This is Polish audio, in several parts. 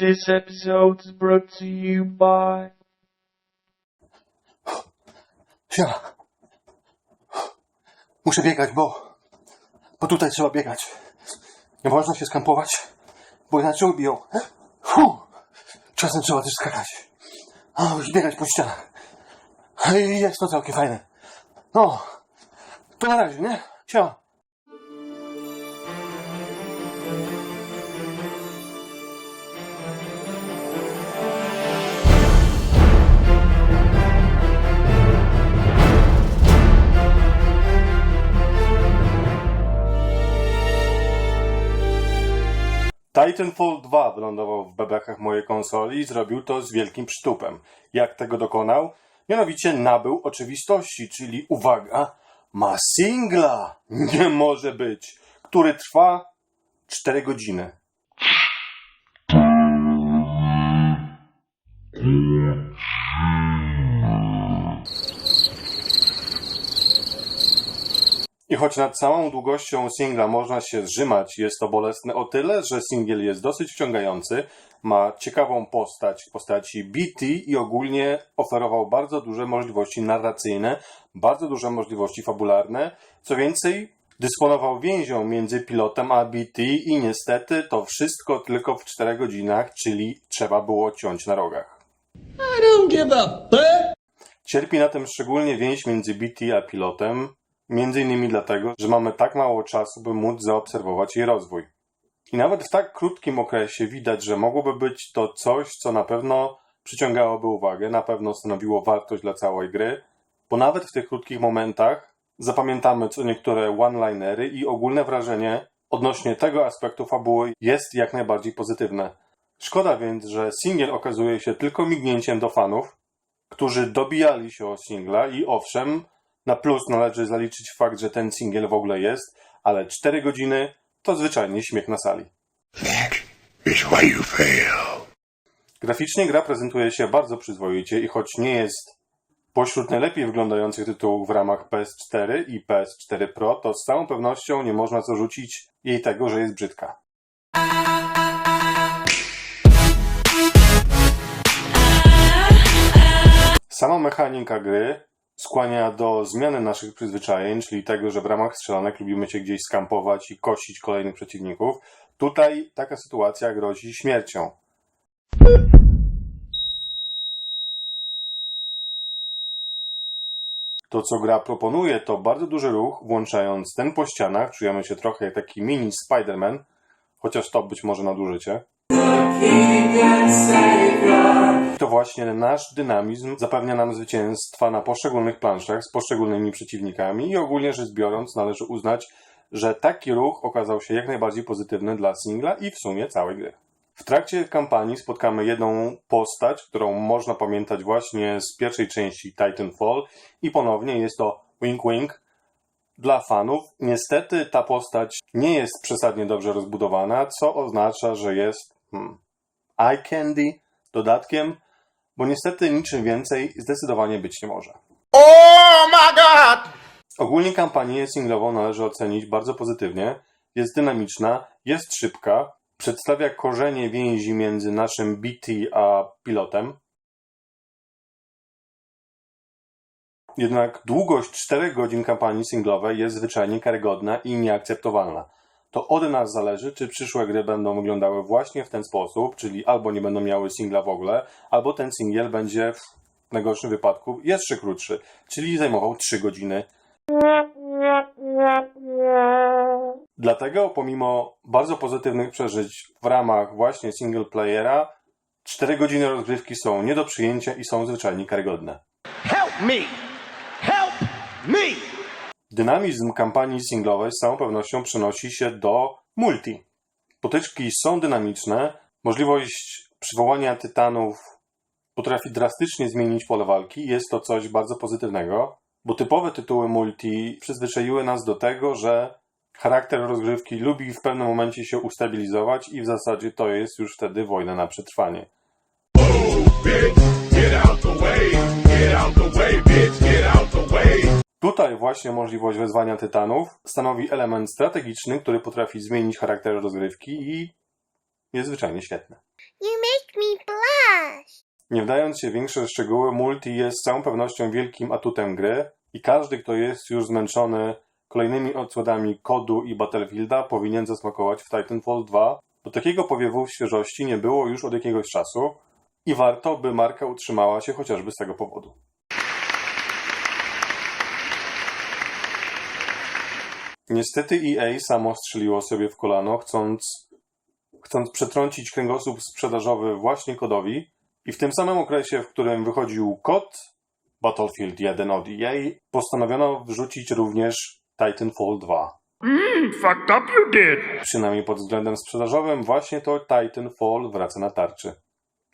This episode is brought to you by. Siema. Muszę biegać, bo... Bo tutaj trzeba biegać. Nie można się skampować, bo inaczej ubiją. Fu. Czasem trzeba też skakać. A, już biegać po ścianach. I jest to całkiem fajne. No. To na razie, nie? Siema. Titanfall 2 wylądował w bebechach mojej konsoli i zrobił to z wielkim przytupem. Jak tego dokonał? Mianowicie nabył oczywistości, czyli uwaga, ma singla! Nie może być! Który trwa 4 godziny. I choć nad samą długością singla można się zrzymać, jest to bolesne o tyle, że singiel jest dosyć wciągający, ma ciekawą postać w postaci BT i ogólnie oferował bardzo duże możliwości narracyjne, bardzo duże możliwości fabularne. Co więcej, dysponował więzią między pilotem a BT i niestety to wszystko tylko w 4 godzinach, czyli trzeba było ciąć na rogach. I don't give a. Cierpi na tym szczególnie więź między BT a pilotem, między innymi dlatego, że mamy tak mało czasu, by móc zaobserwować jej rozwój. I nawet w tak krótkim okresie widać, że mogłoby być to coś, co na pewno przyciągałoby uwagę, na pewno stanowiło wartość dla całej gry, bo nawet w tych krótkich momentach zapamiętamy co niektóre one-linery i ogólne wrażenie odnośnie tego aspektu fabuły jest jak najbardziej pozytywne. Szkoda więc, że singiel okazuje się tylko mignięciem do fanów, którzy dobijali się o singla i owszem, na plus należy zaliczyć fakt, że ten singiel w ogóle jest, ale 4 godziny to zwyczajnie śmiech na sali. That is why you fail. Graficznie gra prezentuje się bardzo przyzwoicie i choć nie jest pośród najlepiej wyglądających tytułów w ramach PS4 i PS4 Pro, to z całą pewnością nie można zarzucić jej tego, że jest brzydka. Sama mechanika gry skłania do zmiany naszych przyzwyczajeń, czyli tego, że w ramach strzelanek lubimy się gdzieś skampować i kosić kolejnych przeciwników. Tutaj taka sytuacja grozi śmiercią. To, co gra proponuje, to bardzo duży ruch, włączając ten po ścianach. Czujemy się trochę jak taki mini Spider-Man, chociaż to być może nadużycie. To właśnie nasz dynamizm zapewnia nam zwycięstwa na poszczególnych planszach z poszczególnymi przeciwnikami i ogólnie rzecz biorąc należy uznać, że taki ruch okazał się jak najbardziej pozytywny dla singla i w sumie całej gry. W trakcie kampanii spotkamy jedną postać, którą można pamiętać właśnie z pierwszej części Titanfall i ponownie jest to Wink Wink. Dla fanów niestety ta postać nie jest przesadnie dobrze rozbudowana, co oznacza, że jest hmm, eye candy dodatkiem, bo niestety niczym więcej zdecydowanie być nie może. Oh my god! Ogólnie kampanię singlową należy ocenić bardzo pozytywnie. Jest dynamiczna, jest szybka, przedstawia korzenie więzi między naszym BT a pilotem. Jednak długość 4 godzin kampanii singlowej jest zwyczajnie karygodna i nieakceptowalna. To od nas zależy, czy przyszłe gry będą wyglądały właśnie w ten sposób, czyli albo nie będą miały singla w ogóle, albo ten singiel będzie w najgorszym wypadku jeszcze krótszy, czyli zajmował 3 godziny. Dlatego, pomimo bardzo pozytywnych przeżyć w ramach właśnie single playera, 4 godziny rozgrywki są nie do przyjęcia i są zwyczajnie karygodne. Help me! Dynamizm kampanii singlowej z całą pewnością przenosi się do multi. Potyczki są dynamiczne, możliwość przywołania tytanów potrafi drastycznie zmienić pole walki. Jest to coś bardzo pozytywnego, bo typowe tytuły multi przyzwyczaiły nas do tego, że charakter rozgrywki lubi w pewnym momencie się ustabilizować i w zasadzie to jest już wtedy wojna na przetrwanie. Way, bitch! Tutaj właśnie możliwość wezwania tytanów stanowi element strategiczny, który potrafi zmienić charakter rozgrywki i jest zwyczajnie świetny. You make me blush. Nie wdając się w większe szczegóły, multi jest z całą pewnością wielkim atutem gry i każdy, kto jest już zmęczony kolejnymi odsłonami kodu i Battlefielda, powinien zasmakować w Titanfall 2, bo takiego powiewu świeżości nie było już od jakiegoś czasu i warto, by marka utrzymała się chociażby z tego powodu. Niestety EA samo strzeliło sobie w kolano, chcąc, chcąc przetrącić kręgosłup sprzedażowy właśnie kodowi, i w tym samym okresie, w którym wychodził kod Battlefield 1 od EA, postanowiono wrzucić również Titanfall 2. Mmm, fucked up you did. Przynajmniej pod względem sprzedażowym, właśnie to Titanfall wraca na tarczy.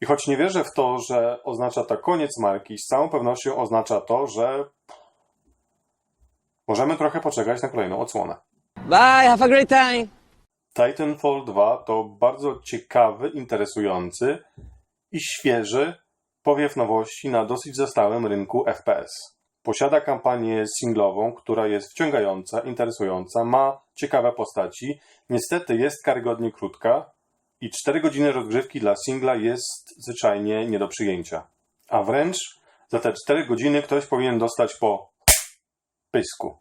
I choć nie wierzę w to, że oznacza to koniec marki, z całą pewnością oznacza to, że możemy trochę poczekać na kolejną odsłonę. Bye, have a great time. Titanfall 2 to bardzo ciekawy, interesujący i świeży powiew nowości na dosyć zastałym rynku FPS. Posiada kampanię singlową, która jest wciągająca, interesująca, ma ciekawe postaci, niestety jest karygodnie krótka i 4 godziny rozgrzewki dla singla jest zwyczajnie nie do przyjęcia. A wręcz za te 4 godziny ktoś powinien dostać po pysku.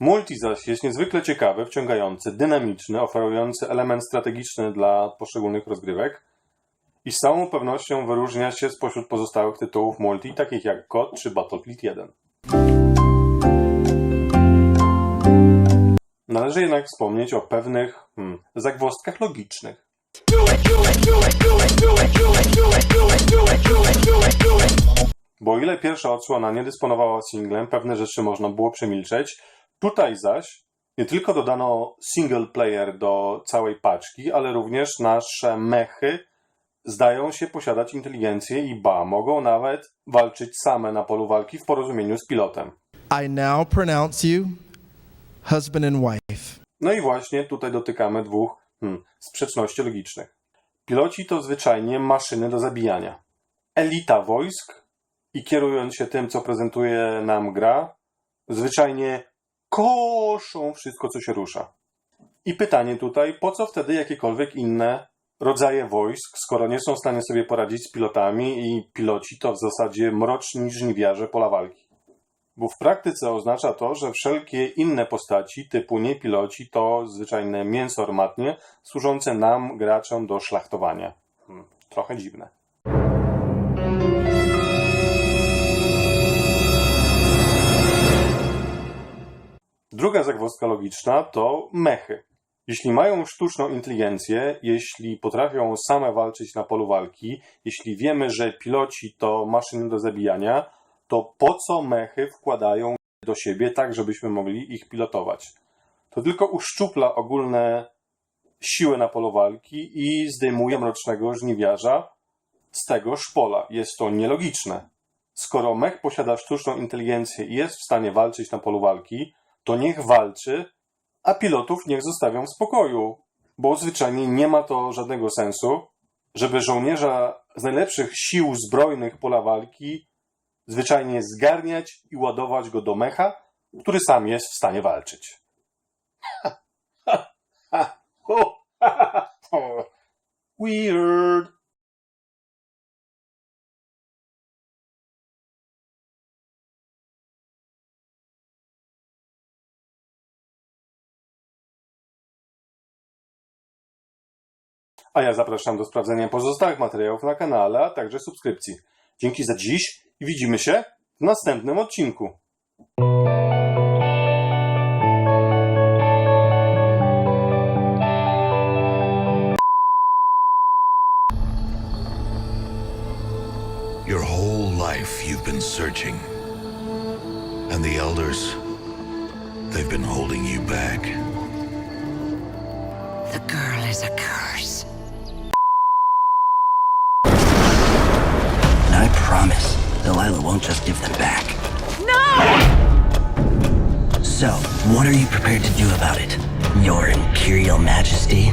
Multi zaś jest niezwykle ciekawy, wciągający, dynamiczny, oferujący element strategiczny dla poszczególnych rozgrywek i z całą pewnością wyróżnia się spośród pozostałych tytułów multi, takich jak COD czy Battlefield 1. Należy jednak wspomnieć o pewnych hmm, zagwozdkach logicznych. Bo o ile pierwsza odsłona nie dysponowała singlem, pewne rzeczy można było przemilczeć. Tutaj zaś nie tylko dodano single player do całej paczki, ale również nasze mechy zdają się posiadać inteligencję i ba, mogą nawet walczyć same na polu walki w porozumieniu z pilotem. I now pronounce you husband and wife. No i właśnie tutaj dotykamy dwóch hmm, sprzeczności logicznych. Piloci to zwyczajnie maszyny do zabijania. Elita wojsk i kierując się tym, co prezentuje nam gra, zwyczajnie koszą wszystko, co się rusza. I pytanie tutaj, po co wtedy jakiekolwiek inne rodzaje wojsk, skoro nie są w stanie sobie poradzić z pilotami i piloci to w zasadzie mroczni żniwiarze pola walki. Bo w praktyce oznacza to, że wszelkie inne postaci typu niepiloci to zwyczajne mięso armatnie służące nam, graczom, do szlachtowania. Hmm, trochę dziwne. Druga zagwozdka logiczna to mechy. Jeśli mają sztuczną inteligencję, jeśli potrafią same walczyć na polu walki, jeśli wiemy, że piloci to maszyny do zabijania, to po co mechy wkładają do siebie tak, żebyśmy mogli ich pilotować? To tylko uszczupla ogólne siły na polu walki i zdejmuje mrocznego żniwiarza z tego szpola. Jest to nielogiczne. Skoro mech posiada sztuczną inteligencję i jest w stanie walczyć na polu walki, to niech walczy, a pilotów niech zostawią w spokoju, bo zwyczajnie nie ma to żadnego sensu, żeby żołnierza z najlepszych sił zbrojnych pola walki zwyczajnie zgarniać i ładować go do mecha, który sam jest w stanie walczyć. Weird. A ja zapraszam do sprawdzenia pozostałych materiałów na kanale, a także subskrypcji. Dzięki za dziś i widzimy się w następnym odcinku. Your whole life you've been searching. And the elders, they've been holding you back. The girl is a curse. Delilah won't just give them back. No! So, what are you prepared to do about it? Your Imperial Majesty?